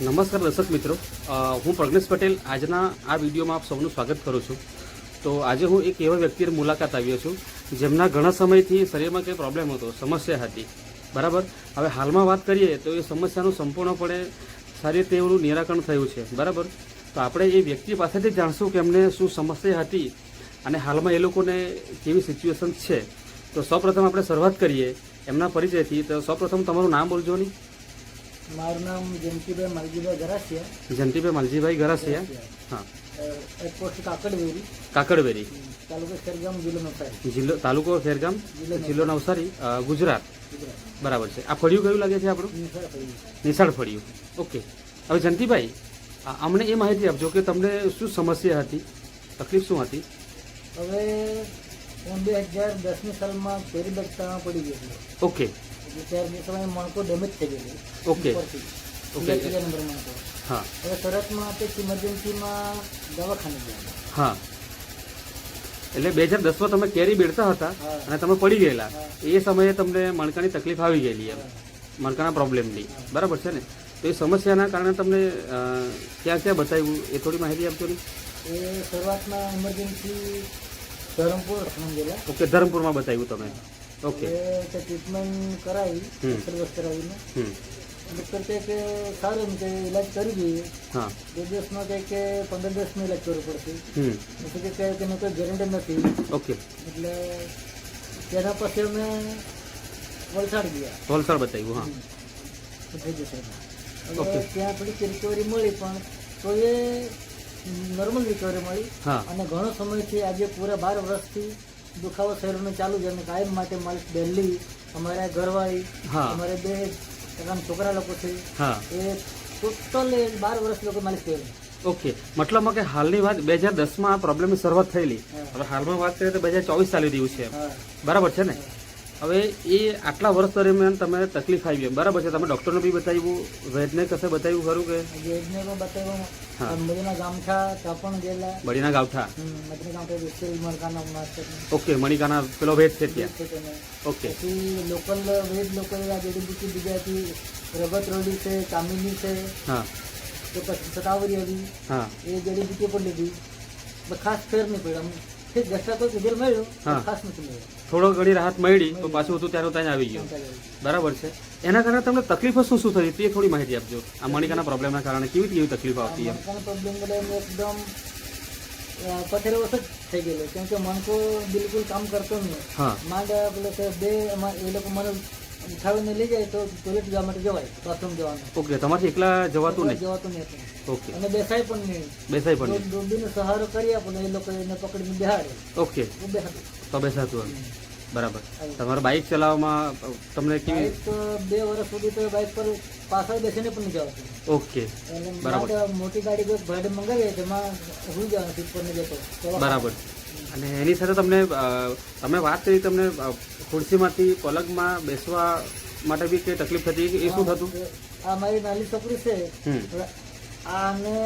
નમસ્કાર દર્શક મિત્રો. હું પ્રજ્ઞેશ પટેલ. આજના આ વિડીયોમાં આપ સૌનું સ્વાગત કરું છું. તો આજે હું એક એવા વ્યક્તિની મુલાકાત આવ્યો છું, જેમના ઘણા સમયથી શરીરમાં કંઈ પ્રોબ્લેમ હતો, સમસ્યા હતી. બરાબર? હવે હાલમાં વાત કરીએ તો એ સમસ્યાનું સંપૂર્ણપણે સારી રીતે એનું નિરાકરણ થયું છે. બરાબર? તો આપણે એ વ્યક્તિ પાસેથી જાણશું કે એમને શું સમસ્યા હતી અને હાલમાં એ લોકોને કેવી સિચ્યુએશન છે. તો સૌપ્રથમ આપણે શરૂઆત કરીએ એમના પરિચયથી. તો સૌપ્રથમ તમારું નામ બોલજો નહીં મારું નામ જયંતિભાઈ માલજીભાઈ ગરાસિયા. જયંતિભાઈ માલજીભાઈ ગરાસિયા? હા. એક પોસ્ટ કાકડવેરી. કાકડવેરી. તાલુકો ખેરગામ જિલ્લો નવસારી. જિલ્લો તાલુકો ખેરગામ જિલ્લો નવસારી. ગુજરાત. બરાબર છે. આ ફળિયું કયું લાગે છે આપણું? નિશાળ ફળિયું. ઓકે. હવે જંતીભાઈ આ- અમને એ માહિતી આપજો કે તમને શું સમસ્યા હતી? તકલીફ શું હતી? હવે હું બે હજાર દસમી સાલમાં પેરી બેગતામાં પડી ગયો ઓકે. સમયે મણકો ડેમેજ થઈ ગયેલો. Okay okay. બીજા નંબર મણકો. હા. હવે તરતમાં આપણે ઇમરજન્સીમાં દવાખાને ગયા. હા. એટલે બે હજાર દસમાં તમે કેરી બેડતા હતા અને તમે પડી ગયેલા. એ સમયે તમને મણકાની તકલીફ આવી ગયેલી એમ. મણકાના પ્રોબ્લેમની બરાબર છે ને? તો એ સમસ્યાના કારણે તમને ક્યાં ક્યાં બતાવ્યું? એ થોડી માહિતી આપજો ને. એ શરૂઆતમાં ઇમરજન્સી ધરમપુર ઓકે ધરમપુરમાં બતાવ્યું તમે. ઓકે તે ટ્રીટમેન્ટ કરાવી. સર્વસ કરાવીને. ડૉક્ટર કહે કે સારું એમ કે ઇલાજ કરી દઈએ. હા. બે દિવસમાં કહે કે પંદર દિવસમાં ઇલાજ કરવો પડશે. એટલે કે કહે કે મેં કોઈ ગેરંટી નથી. ઓકે એટલે તેના પછી અમે વલસાડ ગયા. વલસાડ બતાવ્યું હા. થઈ જશે ઓકે. હવે ત્યાં થોડીક રિકવરી મળી પણ તો એ નોર્મલ રિકવરી મળી. હા. અને ઘણો સમયથી આજે પૂરા બાર વર્ષથી દુખાવો શરીરમાં ચાલુ છે અને કાયમ માટે મારી ડેલી અમારા ઘરવાળી હા. અમારે બે છોકરા લોકો છે હા. એ ટોટલ બાર વર્ષ લોકો મારી કરે ઓકે. મતલબમાં કે હાલની વાત બે હજાર દસમાં આ પ્રોબ્લેમની શરૂઆત થયેલી. હવે હાલમાં વાત કરીએ તો બે હજાર ચોવીસ ચાલી રહ્યું છે. બરાબર છે ને? હવે એ આટલા વર્ષ દરમિયાન તમે તકલીફ આવી બરાબર છે તમે ડૉક્ટરને બી બતાવ્યું વૈદને કશે બતાવ્યું ખરું કે? જેજને પણ. બતાવ્યું મદીના ગામઠા ત્યાં પણ ગયેલા. બળીના ગામઠા? ઓકે મણિકાના પેલો વેદ છે ત્યાં? ઓકે. લોકલ વેદ લોકો જડીબુટી બીજાથી રગત રોડી છે કામિની છે. હા. તો પછી સતાવરી હતી હા. એ જડીબુટી પણ લીધી. ખાસ ફેર નહીં પડ્યો થોડો ઘડી રાહત મળી તો પાછું હતું ત્યારે ત્યાં આવી ગયું. બરાબર છે. એના કારણે તમને તકલીફો શું શું થઈ? તે થોડી માહિતી આપજો. આ મણિકાના પ્રોબ્લેમના કારણે કેવી કેવી તકલીફ આવતી એમ? એકદમ પથેરો જ થઈ ગયેલો. કેમ કે મણકો બિલકુલ કામ કરતો નહીં. હા. માંડ એટલે બે એ લોકો મને ઉઠાવીને લઈ જાય તો ટોયલેટ જવા માટે જવાય બાથરૂમ જવાનું. ઓકે તમારથી એકલા જવાતું નહીં? જવાતું નહીં હતું. ઓકે અને બેસાય પણ નહીં. બેસાય પણ નહીં ડોબીનો સહારો કરી આપો ને એ લોકો એને પકડીને બેહાડે. ઓકે તો બેસાતું બરાબર. તમારે બાઇક ચલાવવામાં તમને કેવી બે વર્ષ સુધી તો બાઇક પર પાછળ બેસીને પણ જવાતું. ઓકે બરાબર. મોટી ગાડી કોઈ ભાડે મંગાવીએ તેમાં હું જવાનું પર જતો બરાબર. અને એની સાથે તમને તમે વાત કરી તમને ખુરશીમાંથી પલંગમાં બેસવા માટે બી કઈ તકલીફ થતી એ શું થતું? આ મારી નાની છોકરી છે. આને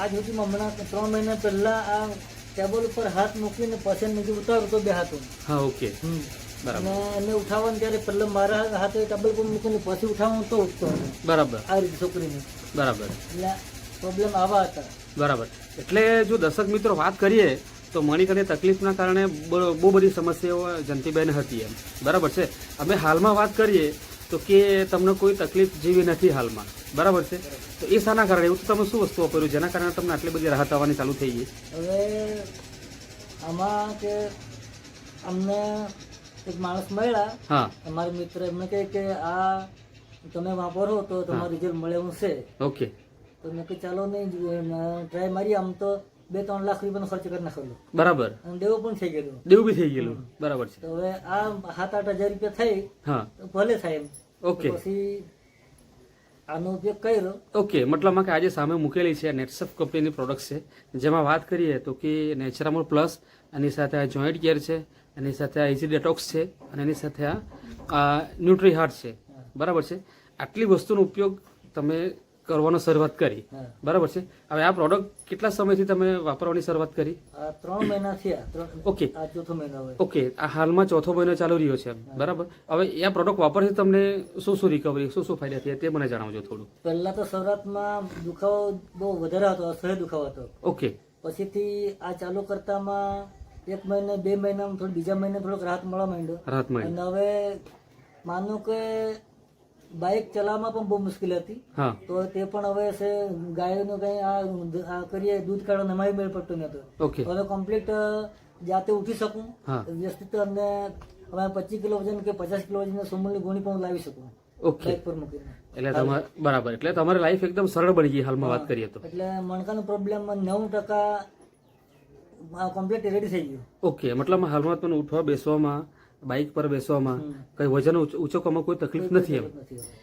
આજ સુધી હમણાં ત્રણ મહિના પહેલા આ ટેબલ ઉપર હાથ મૂકીને પછી નીચે ઉતારતો તો બે હાથો હા ઓકે. બરાબર અને એને ઉઠાવવાનું ત્યારે પહેલા મારા હાથે ટેબલ પર મૂકીને પછી ઉઠાવવાનું તો ઉઠતો બરાબર. આ રીતે છોકરીને. બરાબર. એટલે પ્રોબ્લેમ આવા હતા. બરાબર. એટલે જો દર્શક મિત્રો વાત કરીએ તો મણિકને તકલીફના કારણે બહુ બધી સમસ્યાઓ જંતીબેન હતી એમ. બરાબર છે? અમે હાલમાં વાત કરીએ તો કે તમને કોઈ તકલીફ જેવી નથી હાલમાં. બરાબર છે? તો એ શાના કારણે એવું તો તમે શું વસ્તુઓ કર્યું જેના કારણે તમને આટલી બધી રાહત આવવાની ચાલુ થઈ ગઈ? હવે આમાં કે અમને એક માણસ મળ્યા. હા. અમારા મિત્ર એમને કહે કે આ તમે વાપરો તો તમારું રિઝલ્ટ મળે એવું છે ઓકે. તો મેં કહે ચાલો નહીં ટ્રાય મારી. આમ તો બે ત્રણ લાખ રૂપિયાનો ખર્ચ કરી નાખેલો. બરાબર. અને દેવું પણ થઈ ગયેલું. દેવું બી થઈ ગયેલું. બરાબર છે. તો હવે આ સાત આઠ હજાર રૂપિયા થઈ હા. તો ભલે થાય એમ. ઓકે. પછી આનો ઉપયોગ કર્યો. ઓકે મતલબમાં કે આજે સામે મૂકેલી છે નેટસફ કંપનીની પ્રોડક્ટ છે જેમાં વાત કરીએ તો કે નેચરામોલ પ્લસ એની સાથે આ જોઈન્ટ કેર છે એની સાથે આ ઇઝી ડેટોક્સ છે અને એની સાથે આ ન્યુટ્રી હાર્ટ છે. બરાબર છે? આટલી વસ્તુનો ઉપયોગ તમે કરવાનો શરૂઆત કરી. બરાબર છે? હવે આ પ્રોડક્ટ કેટલા સમયથી તમે વાપરવાની શરૂઆત કરી? ત્રણ મહિના થયા. ઓકે. ચોથો મહિનો ઓકે. આ હાલમાં ચોથો મહિનો ચાલુ રહ્યો છે બરાબર? હવે આ પ્રોડક્ટ વાપરથી તમને શું શું રિકવરી શું શું ફાયદા થયા તે મને જણાવજો થોડું. પહેલા તો શરૂઆતમાં દુખાવો બહુ વધારે હતો અસહ્ય દુખાવો હતો. ઓકે. પછીથી આ ચાલુ કરતામાં એક મહિને બે મહિનામાં થોડું બીજા મહિને થોડોક રાહત મળવા માંડ્યો. રાહત મળી. અને હવે માનો કે બાઇક ચલાવવામાં પણ બહુ મુશ્કેલી હતી. તો તે પણ હવે છે ગાયનું કઈ આ કરીએ દૂધ કાઢવાનો નમાવી મેળ પડતો ઓકે. હવે કમ્પ્લીટ જાતે ઉઠી શકું. વ્યવસ્થિત અને હવે પચીસ કિલો વજન કે પચાસ કિલો વજન સોમલની ગોળી પણ લાવી શકું. ઓકે. એટલે તમારે બરાબર. એટલે તમારી લાઈફ એકદમ સરળ બની ગઈ હાલમાં વાત કરીએ તો. એટલે મણકાનો પ્રોબ્લેમ નવ ટકા કમ્પ્લીટ રેડી થઈ ગયું. ઓકે. મતલબ હાલમાં તમને ઉઠવા બેસવામાં બાઇક પર બેસવામાં. કઈ વજન ઉંચ- ઊંચકવામાં કોઈ તકલીફ નથી એમ.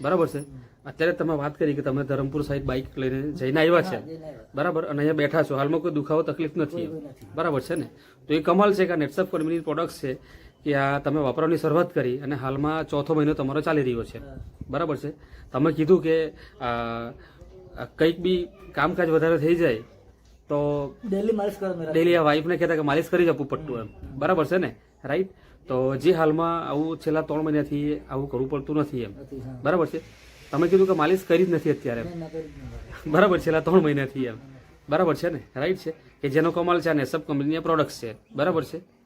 બરાબર છે? અત્યારે તમે વાત કરી કે તમે ધરમપુર સાઈડ બાઇક લઈને જઈને આવ્યા છે. બરાબર? અને અહીંયા બેઠા છો. હાલમાં કોઈ દુખાવો તકલીફ નથી બરાબર છે ને? તો એ કમાલ છે કે આ નેટસપ કંપનીની પ્રોડક્ટ છે કે આ તમે વાપરવાની શરૂઆત કરી અને હાલમાં ચોથો મહિનો તમારો ચાલી રહ્યો છે. બરાબર છે? તમે કીધું કે કંઈક બી કામકાજ વધારે થઈ જાય તો ડેલી માલિશ કરો ડેલી આ વાઈફને કહેતા કે માલિશ કરી જ આપવું પડતું એમ. બરાબર છે ને? રાઈટ તો જે હાલમાં આવું છેલ્લા ત્રણ મહિનાથી આવું કરવું પડતું નથી એમ. બરાબર છે? તમે કીધું કે માલિશ કરી જ નથી અત્યારે. બરાબર છેલ્લા ત્રણ મહિનાથી એમ. બરાબર છે ને? રાઈટ છે? કે જેનો કમાલ છે ને સબ કંપનીના પ્રોડક્ટ છે. બરાબર છે?